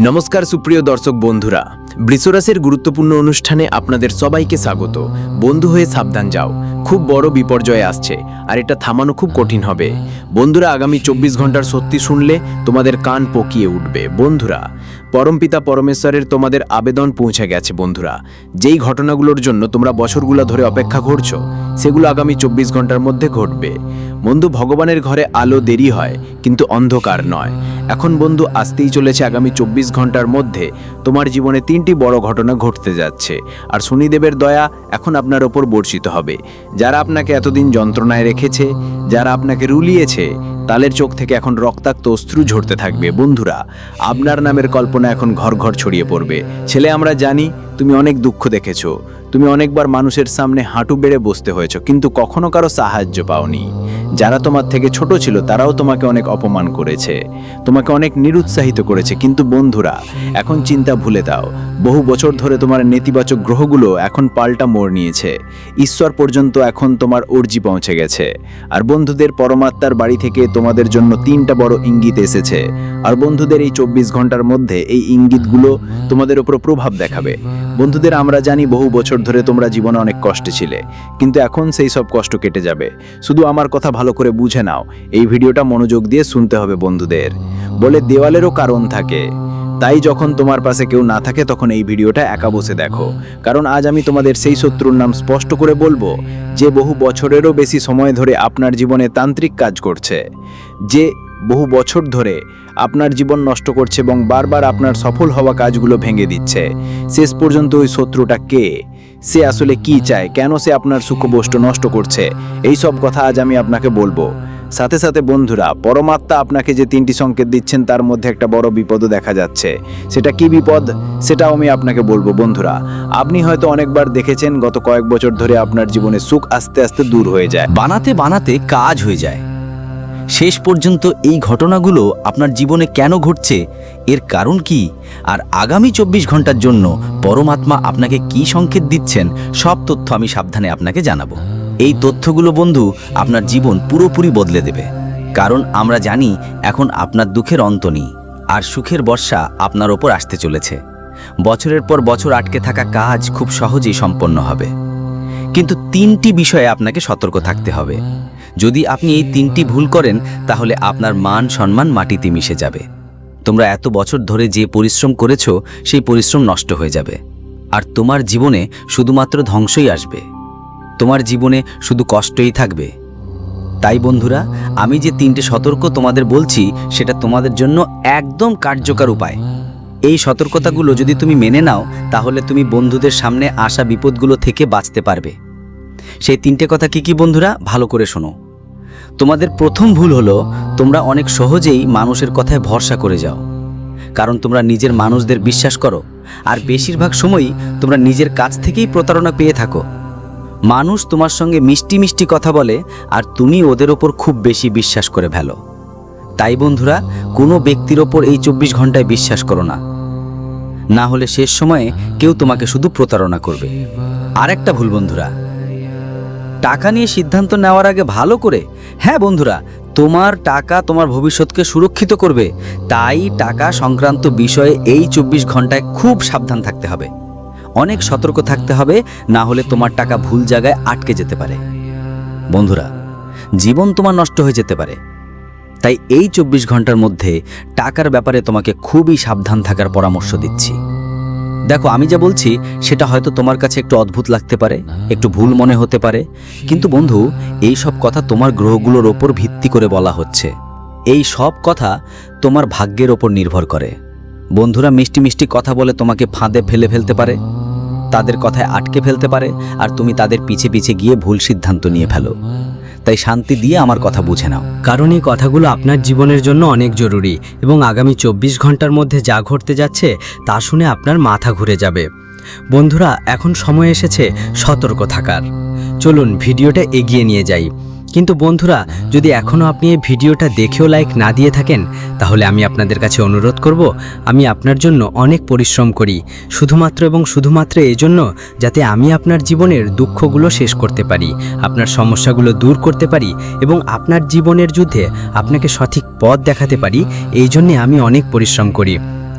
নমস্কার সুপ্রিয় দর্শক বন্ধুরা বৃষরাসের গুরুত্বপূর্ণ অনুষ্ঠানে আপনাদের সবাইকে স্বাগত। বন্ধু হয়ে সাবধান যাও। খুব বড় বিপর্যয় আসছে, আর এটা থামানো খুব কঠিন হবে। বন্ধুরা, আগামী চব্বিশ ঘণ্টার সত্যি শুনলে তোমাদের কান পকিয়ে উঠবে। বন্ধুরা, পরমপিতা পরমেশ্বরের তোমাদের আবেদন পৌঁছে গেছে, বন্ধুরা। যেই ঘটনাগুলোর জন্য তোমরা বছরগুলো ধরে অপেক্ষা করছ, সেগুলো আগামী চব্বিশ ঘণ্টার মধ্যে ঘটবে। বন্ধু, ভগবানের ঘরে আলো দেরি হয়, কিন্তু অন্ধকার নয়। এখন বন্ধু, আসতেই চলেছে আগামী চব্বিশ ঘণ্টার মধ্যে তোমার জীবনে তিনটি বড় ঘটনা ঘটতে যাচ্ছে। আর শনিদেবের দয়া এখন আপনার ওপর বর্ষিত হবে। যারা আপনাকে এতদিন যন্ত্রণায় রেখেছে যারা আপনাকে রুলিয়েছে তালের চোখ থেকে এখন রক্তাক্ত অশ্রু ঝরতে থাকবে। বন্ধুরা, আপনার নামের কল্পনা এখন ঘর ঘর ছড়িয়ে পড়বে। ছেলে, আমরা জানি তুমি অনেক দুঃখ দেখেছ। তুমি অনেকবার মানুষের সামনে হাঁটু বেড়ে বসতে হয়েছো, কিন্তু কখনো কারও সাহায্য পাওনি। যারা তোমার থেকে ছোট ছিল, তারাও তোমাকে অনেক অপমান করেছে। তোমাকে অনেক নিরুৎসাহিত করেছে। কিন্তু বন্ধুরা, এখন চিন্তা ভুলে দাও। বহু বছর ধরে তোমার নেতিবাচক গ্রহগুলো এখন পাল্টা মোড় নিয়েছে। ঈশ্বর পর্যন্ত এখন তোমার অর্জি পৌঁছে গেছে। আর বন্ধুদের পরমাত্মার বাড়ি থেকে তোমাদের জন্য তিনটা বড় ইঙ্গিত এসেছে। আর বন্ধুদের এই চব্বিশ ঘণ্টার মধ্যে এই ইঙ্গিতগুলো তোমাদের উপর প্রভাব দেখাবে। বন্ধুদের, আমরা জানি বহু বছর ধরে তোমরা জীবনে অনেক কষ্টে ছিলে, কিন্তু এখন সেই সব কষ্ট কেটে যাবে। শুধু আমার কথা ভালো করে বুঝে নাও, এই ভিডিওটা মনোযোগ দিয়ে শুনতে হবে বন্ধুদের। বলে দেওয়ালেরও কারণ থাকে। তাই যখন তোমার পাশে কেউ না থাকে, তখন এই ভিডিওটা একা বসে দেখো। কারণ আজ আমি তোমাদের সেই শত্রুর নাম স্পষ্ট করে বলব, যে বহু বছরেরও বেশি সময় ধরে আপনার জীবনে তান্ত্রিক কাজ করছে। যে বহু বছর ধরে আপনার জীবন নষ্ট করছে এবং বারবার আপনার সফল হওয়া কাজগুলো ভেঙে দিচ্ছে। শেষ পর্যন্ত ওই শত্রুটা কে? সে আসলে কি চায়? কেন সে আপনার সুখবষ্ট নষ্ট করছে? এই সব কথা আজ আমি আপনাকে বলব। সাথে সাথে বন্ধুরা, পরমাত্মা আপনাকে যে তিনটি সংকেত দিচ্ছেন, তার মধ্যে একটা বড় বিপদও দেখা যাচ্ছে। সেটা কি বিপদ? সেটাও আমি আপনাকে বলব বন্ধুরা। আপনি হয়তো অনেকবার দেখেছেন, গত কয়েক বছর ধরে আপনার জীবনে সুখ আস্তে আস্তে দূর হয়ে যায়। বানাতে বানাতে কাজ হয়ে যায়। শেষ পর্যন্ত এই ঘটনাগুলো আপনার জীবনে কেন ঘটছে? এর কারণ কি? আর আগামী চব্বিশ ঘণ্টার জন্য পরমাত্মা আপনাকে কি সংকেত দিচ্ছেন? সব তথ্য আমি সাবধানে আপনাকে জানাব। এই তথ্যগুলো বন্ধু আপনার জীবন পুরোপুরি বদলে দেবে। কারণ আমরা জানি এখন আপনার দুঃখের অন্ত নেই, আর সুখের বর্ষা আপনার ওপর আসতে চলেছে। বছরের পর বছর আটকে থাকা কাজ খুব সহজেই সম্পন্ন হবে। কিন্তু তিনটি বিষয়ে আপনাকে সতর্ক থাকতে হবে। যদি আপনি এই তিনটি ভুল করেন, তাহলে আপনার মান সম্মান মাটিতে মিশে যাবে। তোমরা এত বছর ধরে যে পরিশ্রম করেছ, সেই পরিশ্রম নষ্ট হয়ে যাবে। আর তোমার জীবনে শুধুমাত্র ধ্বংসই আসবে। তোমার জীবনে শুধু কষ্টই থাকবে। তাই বন্ধুরা, আমি যে তিনটে সতর্ক তোমাদের বলছি, সেটা তোমাদের জন্য একদম কার্যকর উপায়। এই সতর্কতাগুলো যদি তুমি মেনে নাও, তাহলে তুমি বন্ধুদের সামনে আসা বিপদগুলো থেকে বাঁচতে পারবে। সেই তিনটে কথা কি কি বন্ধুরা? ভালো করে শোনো। তোমাদের প্রথম ভুল হলো, তোমরা অনেক সহজেই মানুষের কথায় ভরসা করে যাও। কারণ তোমরা নিজের মানুষদের বিশ্বাস করো, আর বেশিরভাগ সময়ই তোমরা নিজের কাছ থেকেই প্রতারণা পেয়ে থাকো। মানুষ তোমার সঙ্গে মিষ্টি মিষ্টি কথা বলে আর তুমি ওদের ওপর খুব বেশি বিশ্বাস করে ফেলো। তাই বন্ধুরা, কোনো ব্যক্তির ওপর এই চব্বিশ ঘন্টায় বিশ্বাস করো না। না হলে শেষ সময়ে কেউ তোমাকে শুধু প্রতারণা করবে। আর একটা ভুল বন্ধুরা, টাকা নিয়ে সিদ্ধান্ত নেওয়ার আগে ভালো করে হ্যাঁ বন্ধুরা, তোমার টাকা তোমার ভবিষ্যৎকে সুরক্ষিত করবে। তাই টাকা সংক্রান্ত বিষয়ে এই চব্বিশ ঘন্টায় খুব সাবধান থাকতে হবে। অনেক সতর্ক থাকতে হবে, না হলে তোমার টাকা ভুল জায়গায় আটকে যেতে পারে। বন্ধুরা, জীবন তোমার নষ্ট হয়ে যেতে পারে। তাই এই চব্বিশ ঘণ্টার মধ্যে টাকার ব্যাপারে তোমাকে খুবই সাবধান থাকার পরামর্শ দিচ্ছি। দেখো, আমি যা বলছি, সেটা হয়তো তোমার কাছে একটু অদ্ভুত লাগতে পারে, একটু ভুল মনে হতে পারে। কিন্তু বন্ধু, এই সব কথা তোমার গ্রহগুলোর ওপর ভিত্তি করে বলা হচ্ছে। এই সব কথা তোমার ভাগ্যের ওপর নির্ভর করে। বন্ধুরা, মিষ্টি মিষ্টি কথা বলে তোমাকে ফাঁদে ফেলে ফেলতে পারে। তাদের কথায় আটকে ফেলতে পারে আর তুমি তাদের পিছে পিছে গিয়ে ভুল সিদ্ধান্ত নিয়ে ফেলো। তাই শান্তি দিয়ে আমার কথা বুঝে নাও। কারণ এই কথাগুলো আপনার জীবনের জন্য অনেক জরুরি এবং আগামী চব্বিশ ঘণ্টার মধ্যে যা ঘটতে যাচ্ছে তা শুনে আপনার মাথা ঘুরে যাবে। বন্ধুরা, এখন সময় এসেছে সতর্ক থাকার। চলুন, ভিডিওটা এগিয়ে নিয়ে যাই। কিন্তু বন্ধুরা, যদি এখনও আপনি এই ভিডিওটা দেখেও লাইক না দিয়ে থাকেন, তাহলে আমি আপনাদের কাছে অনুরোধ করব, আমি আপনার জন্য অনেক পরিশ্রম করি, শুধুমাত্র এবং শুধুমাত্র এজন্য যাতে আমি আপনার জীবনের দুঃখগুলো শেষ করতে পারি, আপনার সমস্যাগুলো দূর করতে পারি এবং আপনার জীবনের যুদ্ধে আপনাকে সঠিক পথ দেখাতে পারি, এই জন্যে আমি অনেক পরিশ্রম করি।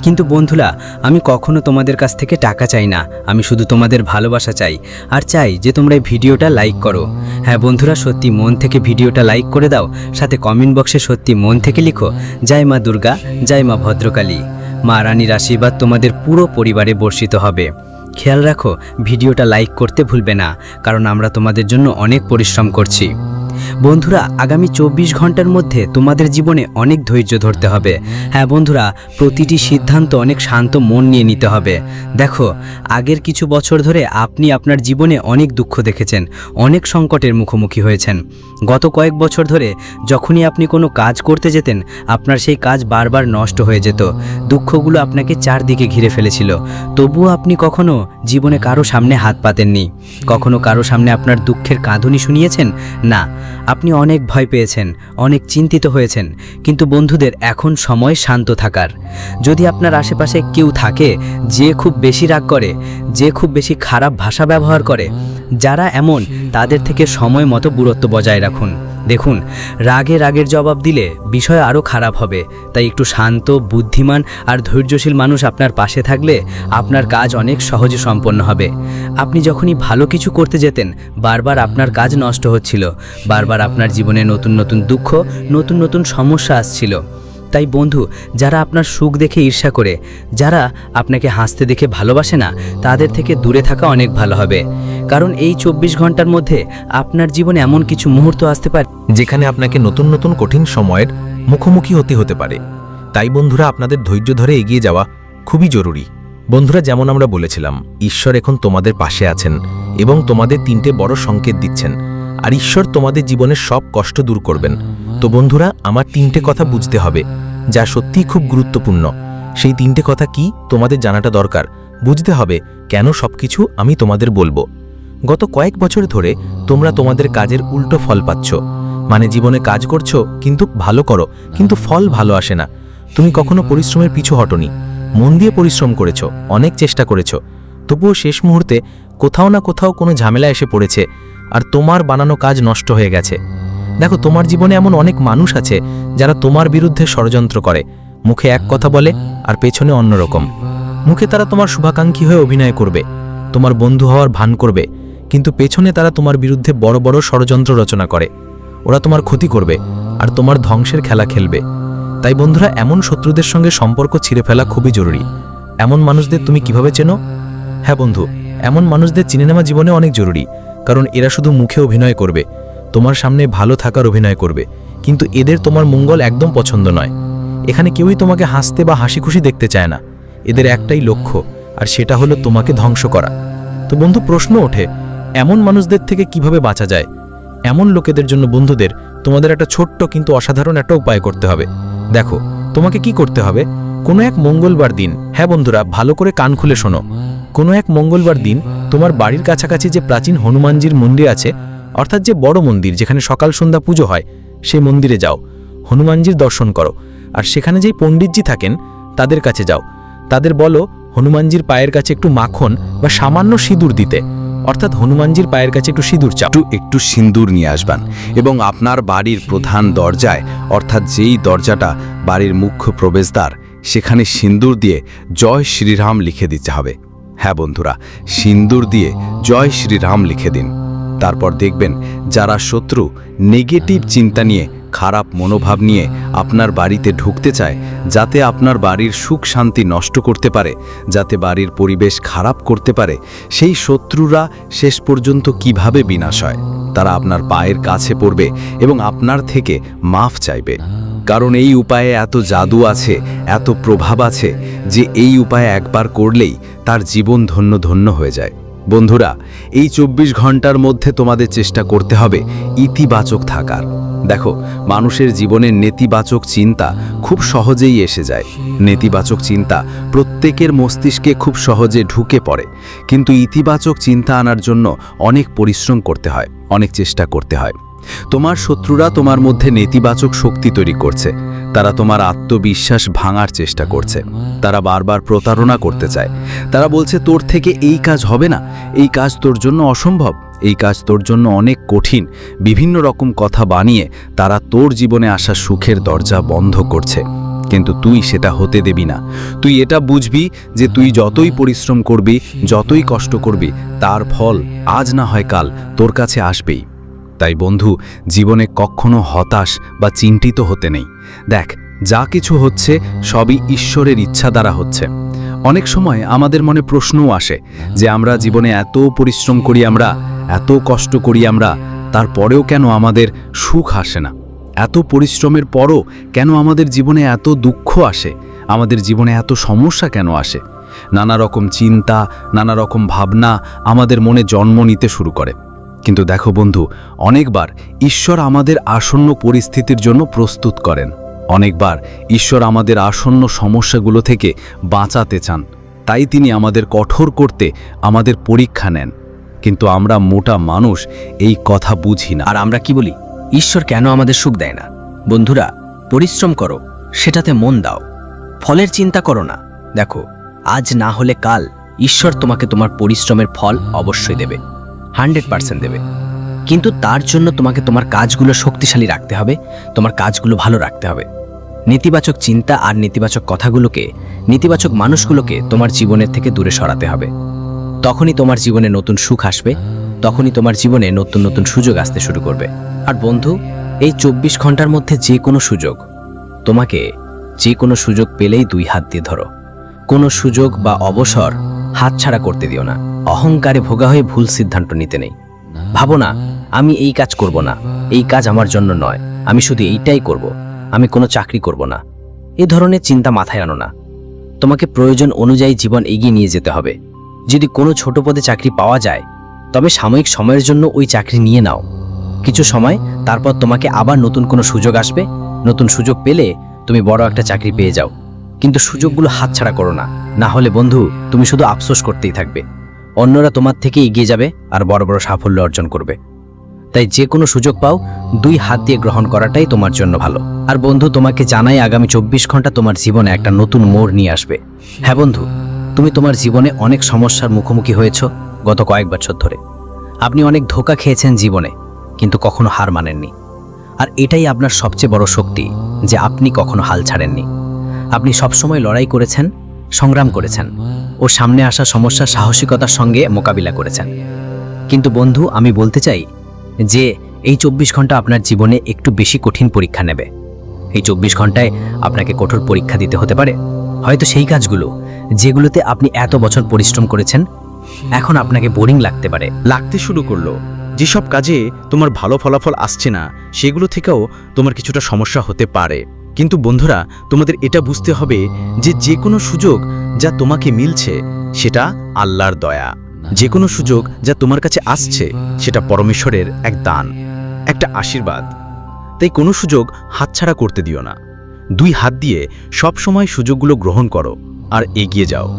কিন্তু বন্ধুরা, আমি কখনো তোমাদের কাছ থেকে টাকা চাই না। আমি শুধু তোমাদের ভালোবাসা চাই। আর চাই যে তোমরা এই ভিডিওটা লাইক করো। হ্যাঁ বন্ধুরা, সত্যি মন থেকে ভিডিওটা লাইক করে দাও। সাথে কমেন্ট বক্সে সত্যি মন থেকে লিখো, জয় মা দুর্গা, জয় মা ভদ্রকালী। মা রানীর আশীর্বাদ তোমাদের পুরো পরিবারে বর্ষিত হবে। খেয়াল রাখো, ভিডিওটা লাইক করতে ভুলবে না, কারণ আমরা তোমাদের জন্য অনেক পরিশ্রম করছি। বন্ধুরা, আগামী চব্বিশ ঘণ্টার মধ্যে তোমাদের জীবনে অনেক ধৈর্য ধরতে হবে। হ্যাঁ বন্ধুরা, প্রতিটি সিদ্ধান্ত অনেক শান্ত মন নিয়ে নিতে হবে। দেখো, আগের কিছু বছর ধরে আপনি আপনার জীবনে অনেক দুঃখ দেখেছেন, অনেক সংকটের মুখোমুখি হয়েছেন। গত কয়েক বছর ধরে যখনই আপনি কোনো কাজ করতে যেতেন, আপনার সেই কাজ বারবার নষ্ট হয়ে যেত। দুঃখগুলো আপনাকে চারদিকে ঘিরে ফেলেছিল। তবুও আপনি কখনো জীবনে কারও সামনে হাত পাতেননি। কখনো কারও সামনে আপনার দুঃখের কাঁধুনি শুনিয়েছেন? না। আপনি অনেক ভয় পেয়েছেন, অনেক চিন্তিত হয়েছেন, কিন্তু বন্ধুদের এখন সময় শান্ত থাকার। যদি আপনার আশেপাশে কেউ থাকে, যে খুব বেশি রাগ করে, যে খুব বেশি খারাপ ভাষা ব্যবহার করে, যারা এমন, তাদের থেকে সময় মতো দূরত্ব বজায় রাখুন। দেখুন, রাগে রাগের জবাব দিলে বিষয় আরও খারাপ হবে। তাই একটু শান্ত, বুদ্ধিমান আর ধৈর্যশীল মানুষ আপনার পাশে থাকলে আপনার কাজ অনেক সহজে সম্পন্ন হবে। আপনি যখনই ভালো কিছু করতে যেতেন, বারবার আপনার কাজ নষ্ট হচ্ছিল। বারবার আপনার জীবনে নতুন নতুন দুঃখ, নতুন নতুন সমস্যা আসছিল। তাই বন্ধু, যারা আপনার সুখ দেখে ঈর্ষা করে, যারা আপনাকে হাসতে দেখে ভালোবাসে না, তাদের থেকে দূরে থাকা অনেক ভালো হবে। কারণ এই চব্বিশ ঘণ্টার মধ্যে আপনার জীবনে এমন কিছু মুহূর্ত আসতে পারে যেখানে আপনাকে নতুন নতুন কঠিন সময়ের মুখোমুখি হতে হতে পারে। তাই বন্ধুরা, আপনাদের ধৈর্য ধরে এগিয়ে যাওয়া খুবই জরুরি। বন্ধুরা, যেমন আমরা বলেছিলাম, ঈশ্বর এখন তোমাদের পাশে আছেন এবং তোমাদের তিনটে বড় সংকেত দিচ্ছেন। আর ঈশ্বর তোমাদের জীবনের সব কষ্ট দূর করবেন। তো বন্ধুরা, আমার তিনটে কথা বুঝতে হবে, যা সত্যিই খুব গুরুত্বপূর্ণ। সেই তিনটে কথা কি তোমাদের জানাটা দরকার। বুঝতে হবে কেন সবকিছু আমি তোমাদের বলব। গত কয়েক বছর ধরে তোমরা তোমাদের কাজের উল্টো ফল পাচ্ছ। মানে জীবনে কাজ করছ, কিন্তু ভালো করো, কিন্তু ফল ভালো আসে না। তুমি কখনো পরিশ্রমের পিছু হটনি। মন দিয়ে পরিশ্রম করেছ, অনেক চেষ্টা করেছ। তবুও শেষ মুহূর্তে কোথাও না কোথাও কোনো ঝামেলা এসে পড়েছে। আর তোমার বানানো কাজ নষ্ট হয়ে গেছে। দেখো, তোমার জীবনে এমন অনেক মানুষ আছে যারা তোমার বিরুদ্ধে ষড়যন্ত্র করে। মুখে এক কথা বলে আর পেছনে অন্যরকম মুখে তারা তোমার শুভাকাঙ্ক্ষী হয়ে অভিনয় করবে, তোমার বন্ধু হওয়ার ভান করবে, কিন্তু পেছনে তারা তোমার বিরুদ্ধে বড় বড় ষড়যন্ত্র রচনা করে। ওরা তোমার ক্ষতি করবে আর তোমার ধ্বংসের খেলা খেলবে। তাই বন্ধুরা, এমন শত্রুদের সঙ্গে সম্পর্ক ছিঁড়ে ফেলা খুবই জরুরি। এমন মানুষদের তুমি কীভাবে চেনো? হ্যাঁ বন্ধু, এমন মানুষদের চিনে নেওয়া জীবনে অনেক জরুরি। কারণ এরা শুধু মুখে অভিনয় করবে, তোমার সামনে ভালো থাকার অভিনয় করবে, কিন্তু এদের তোমার মঙ্গল একদম পছন্দ নয়। এখানে কেউই তোমাকে হাসতে বা হাসি খুশি দেখতে চায় না। এদের একটাই লক্ষ্য, আর সেটা হলো তোমাকে ধ্বংস করা। তো বন্ধু, প্রশ্ন ওঠে, এমন মানুষদের থেকে কীভাবে বাঁচা যায়? এমন লোকেদের জন্য বন্ধুদের তোমাদের একটা ছোট্ট কিন্তু অসাধারণ একটা উপায় করতে হবে। দেখো, তোমাকে কি করতে হবে? কোনো এক মঙ্গলবার দিন হ্যাঁ বন্ধুরা, ভালো করে কান খুলে শোনো। কোনো এক মঙ্গলবার দিন তোমার বাড়ির কাছাকাছি যে প্রাচীন হনুমানজির মন্দির আছে, অর্থাৎ যে বড় মন্দির যেখানে সকাল সন্ধ্যা পুজো হয়, সেই মন্দিরে যাও, হনুমানজির দর্শন করো। আর সেখানে যেই পণ্ডিতজি থাকেন, তাদের কাছে যাও। তাদের বলো, হনুমানজির পায়ের কাছে একটু মাখন বা সামান্য সিঁদুর দিতে। অর্থাৎ হনুমানজির পায়ের কাছে একটু সিঁদুর চাও। একটু একটু সিন্দুর নিয়ে আসবেন এবং আপনার বাড়ির প্রধান দরজায়, অর্থাৎ যেই দরজাটা বাড়ির মুখ্য প্রবেশদ্বার, সেখানে সিঁদুর দিয়ে জয় শ্রীরাম লিখে দিতে হবে। হ্যাঁ বন্ধুরা, সিন্দুর দিয়ে জয় শ্রীরাম লিখে দিন। তারপর দেখবেন যারা শত্রু, নেগেটিভ চিন্তা নিয়ে, খারাপ মনোভাব নিয়ে আপনার বাড়িতে ঢুকতে চায়, যাতে আপনার বাড়ির সুখ শান্তি নষ্ট করতে পারে, যাতে বাড়ির পরিবেশ খারাপ করতে পারে, সেই শত্রুরা শেষ পর্যন্ত কীভাবে বিনাশ হয়? তারা আপনার পায়ের কাছে পড়বে এবং আপনার থেকে মাফ চাইবে। কারণ এই উপায়ে এত জাদু আছে, এত প্রভাব আছে যে এই উপায় একবার করলেই তার জীবন ধন্য ধন্য হয়ে যায়। বন্ধুরা, এই চব্বিশ ঘণ্টার মধ্যে তোমাদের চেষ্টা করতে হবে ইতিবাচক থাকার। দেখো, মানুষের জীবনে নেতিবাচক চিন্তা খুব সহজেই এসে যায়। নেতিবাচক চিন্তা প্রত্যেকের মস্তিষ্কে খুব সহজে ঢুকে পড়ে। কিন্তু ইতিবাচক চিন্তা আনার জন্য অনেক পরিশ্রম করতে হয়, অনেক চেষ্টা করতে হয়। তোমার শত্রুরা তোমার মধ্যে নেতিবাচক শক্তি তৈরি করছে। তারা তোমার আত্মবিশ্বাস ভাঙার চেষ্টা করছে। তারা বারবার প্রতারণা করতে চায়। তারা বলছে, তোর থেকে এই কাজ হবে না। এই কাজ তোর জন্য অসম্ভব। এই কাজ তোর জন্য অনেক কঠিন। বিভিন্ন রকম কথা বানিয়ে তারা তোর জীবনে আসা সুখের দরজা বন্ধ করছে। কিন্তু তুই সেটা হতে দেবি না। তুই এটা বুঝবি যে তুই যতই পরিশ্রম করবি, যতই কষ্ট করবি, তার ফল আজ না হয় কাল তোর কাছে আসবেই। তাই বন্ধু, জীবনে কখনো হতাশ বা চিন্তিত হতে নেই। দেখ, যা কিছু হচ্ছে সবই ঈশ্বরের ইচ্ছা দ্বারা হচ্ছে। অনেক সময় আমাদের মনে প্রশ্নও আসে যে আমরা জীবনে এত পরিশ্রম করি আমরা, এত কষ্ট করি আমরা, তারপরেও কেন আমাদের সুখ আসে না? এত পরিশ্রমের পরও কেন আমাদের জীবনে এত দুঃখ আসে? আমাদের জীবনে এত সমস্যা কেন আসে? নানা রকম চিন্তা, নানা রকম ভাবনা আমাদের মনে জন্ম নিতে শুরু করে। কিন্তু দেখো বন্ধু, অনেকবার ঈশ্বর আমাদের আসন্ন পরিস্থিতির জন্য প্রস্তুত করেন। অনেকবার ঈশ্বর আমাদের আসন্ন সমস্যাগুলো থেকে বাঁচাতে চান। তাই তিনি আমাদের কঠোর করতে আমাদের পরীক্ষা নেন। কিন্তু আমরা মোটা মানুষ, এই কথা বুঝি না। আর আমরা কি বলি? ঈশ্বর কেন আমাদের সুখ দেয় না? বন্ধুরা, পরিশ্রম করো, সেটাতে মন দাও। ফলের চিন্তা করো না। দেখো, আজ না হলে কাল ঈশ্বর তোমাকে তোমার পরিশ্রমের ফল অবশ্যই দেবে। হান্ড্রেড পার্সেন্ট দেবে। কিন্তু তার জন্য তোমাকে তোমার কাজগুলো শক্তিশালী রাখতে হবে, তোমার কাজগুলো ভালো রাখতে হবে। নেতিবাচক চিন্তা আর নেতিবাচক কথাগুলোকে, নেতিবাচক মানুষগুলোকে তোমার জীবনের থেকে দূরে সরাতে হবে। তখনই তোমার জীবনে নতুন সুখ আসবে, তখনই তোমার জীবনে নতুন নতুন সুযোগ আসতে শুরু করবে। আর বন্ধু, এই চব্বিশ ঘণ্টার মধ্যে যে কোনো সুযোগ, তোমাকে যে কোনো সুযোগ পেলেই দুই হাত দিয়ে ধরো। কোনো সুযোগ বা অবসর হাতছাড়া করতে দিও না। অহংকারে ভোগা হয়ে ভুল সিদ্ধান্ত নিতে নেই। ভাবো না, আমি এই কাজ করব না। এই কাজ আমার জন্য নয়। আমি শুধু এইটাই করব। আমি কোনো চাকরি করব না। এ ধরনের চিন্তা মাথায় আনো না। তোমাকে প্রয়োজন অনুযায়ী জীবন এগিয়ে নিয়ে যেতে হবে। যদি কোনো ছোট পদে চাকরি পাওয়া যায়, তবে সাময়িক সময়ের জন্য ওই চাকরি নিয়ে নাও। কিছু সময়, তারপর তোমাকে আবার নতুন কোনো সুযোগ আসবে। নতুন সুযোগ পেলে তুমি বড় একটা চাকরি পেয়ে যাও। কিন্তু সুযোগগুলো হাতছাড়া করো না। না হলে বন্ধু, তুমি শুধু আফসোস করতেই থাকবে। অন্যরা তোমার থেকে এগিয়ে যাবে আর বড় বড় সাফল্য অর্জন করবে। তাই যে কোনো সুযোগ পাও, দুই হাত দিয়ে গ্রহণ করাটাই তোমার জন্য ভালো। আর বন্ধু, তোমাকে জানাই আগামী চব্বিশ ঘণ্টা তোমার জীবনে একটা নতুন মোড় নিয়ে আসবে। হ্যাঁ বন্ধু, তুমি তোমার জীবনে অনেক সমস্যার মুখোমুখি হয়েছ গত কয়েক বছর ধরে। আপনি অনেক ধোকা খেয়েছেন জীবনে, কিন্তু কখনো হার মানেননি। আর এটাই আপনার সবচেয়ে বড় শক্তি যে আপনি কখনো হাল ছাড়েননি। আপনি সবসময় লড়াই করেছেন সংগ্রাম করেছেন ও সামনে আসা সমস্যা সাহসিকতার সঙ্গে মোকাবিলা করেছেন। কিন্তু বন্ধু, আমি বলতে চাই যে এই চব্বিশ ঘণ্টা আপনার জীবনে একটু বেশি কঠিন পরীক্ষা নেবে। এই চব্বিশ ঘন্টায় আপনাকে কঠোর পরীক্ষা দিতে হতে পারে। হয়তো সেই কাজগুলো যেগুলোতে আপনি এত বছর পরিশ্রম করেছেন, এখন আপনাকে বোরিং লাগতে পারে। লাগতে শুরু করল। যেসব কাজে তোমার ভালো ফলাফল আসছে না, সেগুলো থেকেও তোমার কিছুটা সমস্যা হতে পারে। কিন্তু বন্ধুরা, তোমাদের এটা বুঝতে হবে যে যে কোনো সুযোগ যা তোমাকে মিলছে, সেটা আল্লাহর দয়া। যে কোনো সুযোগ যা তোমার কাছে আসছে, সেটা পরমেশ্বরের এক দান, একটা আশীর্বাদ। তাই কোনো সুযোগ হাতছাড়া করতে দিও না। দুই হাত দিয়ে সব সময় সুযোগগুলো গ্রহণ করো আর এগিয়ে যাও।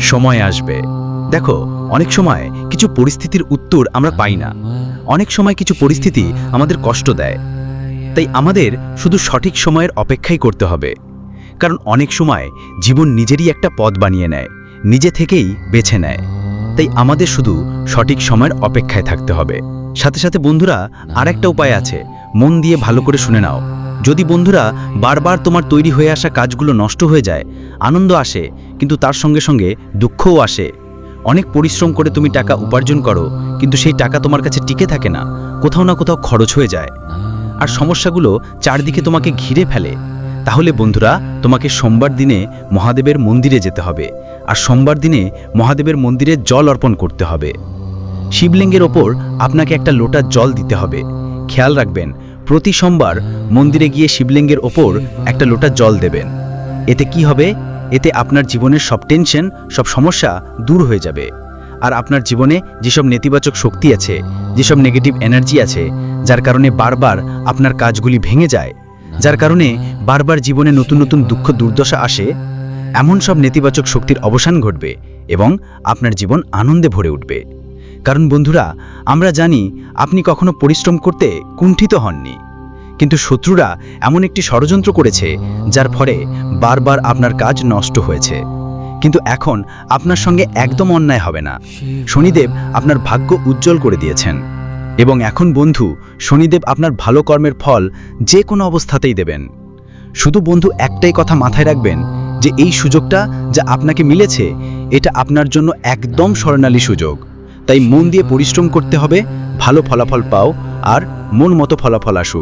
সময় আসবে। দেখো, অনেক সময় কিছু পরিস্থিতির উত্তর আমরা পাই না। অনেক সময় কিছু পরিস্থিতি আমাদের কষ্ট দেয়। তাই আমাদের শুধু সঠিক সময়ের অপেক্ষাই করতে হবে। কারণ অনেক সময় জীবন নিজেরই একটা পথ বানিয়ে নেয়, নিজে থেকেই বেছে নেয়। তাই আমাদের শুধু সঠিক সময়ের অপেক্ষায় থাকতে হবে। সাথে সাথে বন্ধুরা আর একটা উপায় আছে। মন দিয়ে ভালো করে শুনে নাও। যদি বন্ধুরা বারবার তোমার তৈরি হয়ে আসা কাজগুলো নষ্ট হয়ে যায়, আনন্দ আসে, কিন্তু তার সঙ্গে সঙ্গে দুঃখও আসে। অনেক পরিশ্রম করে তুমি টাকা উপার্জন করো, কিন্তু সেই টাকা তোমার কাছে টিকে থাকে না, কোথাও না কোথাও খরচ হয়ে যায়। আর সমস্যাগুলো চারদিকে তোমাকে ঘিরে ফেলে। তাহলে বন্ধুরা, তোমাকে সোমবার দিনে মহাদেবের মন্দিরে যেতে হবে আর সোমবার দিনে মহাদেবের মন্দিরে জল অর্পণ করতে হবে। শিবলিঙ্গের ওপর আপনাকে একটা লোটা জল দিতে হবে। খেয়াল রাখবেন, প্রতি সোমবার মন্দিরে গিয়ে শিবলিঙ্গের ওপর একটা লোটা জল দেবেন। এতে কি হবে? এতে আপনার জীবনের সব টেনশন সব সমস্যা দূর হয়ে যাবে। আর আপনার জীবনে যেসব নেতিবাচক শক্তি আছে, যেসব নেগেটিভ এনার্জি আছে, যার কারণে বারবার আপনার কাজগুলি ভেঙে যায়, যার কারণে বারবার জীবনে নতুন নতুন দুঃখ দুর্দশা আসে, এমন সব নেতিবাচক শক্তির অবসান ঘটবে এবং আপনার জীবন আনন্দে ভরে উঠবে। কারণ বন্ধুরা, আমরা জানি আপনি কখনো পরিশ্রম করতে কুণ্ঠিত হননি, কিন্তু শত্রুরা এমন একটি ষড়যন্ত্র করেছে, যার ফলে বারবার আপনার কাজ নষ্ট হয়েছে। কিন্তু এখন আপনার সঙ্গে একদম অন্যায় হবে না। শনিদেব আপনার ভাগ্য উজ্জ্বল করে দিয়েছেন। এবং এখন বন্ধু, শনিদেব আপনার ভালো কর্মের ফল যে কোনো অবস্থাতেই দেবেন। শুধু বন্ধু একটাই কথা মাথায় রাখবেন, যে এই সুযোগটা যা আপনাকে মিলেছে, এটা আপনার জন্য একদম স্বর্ণালী সুযোগ। তাই মন দিয়ে পরিশ্রম করতে হবে, ভালো ফলাফল পাও, আর মন মতো ফলাফল আসুক।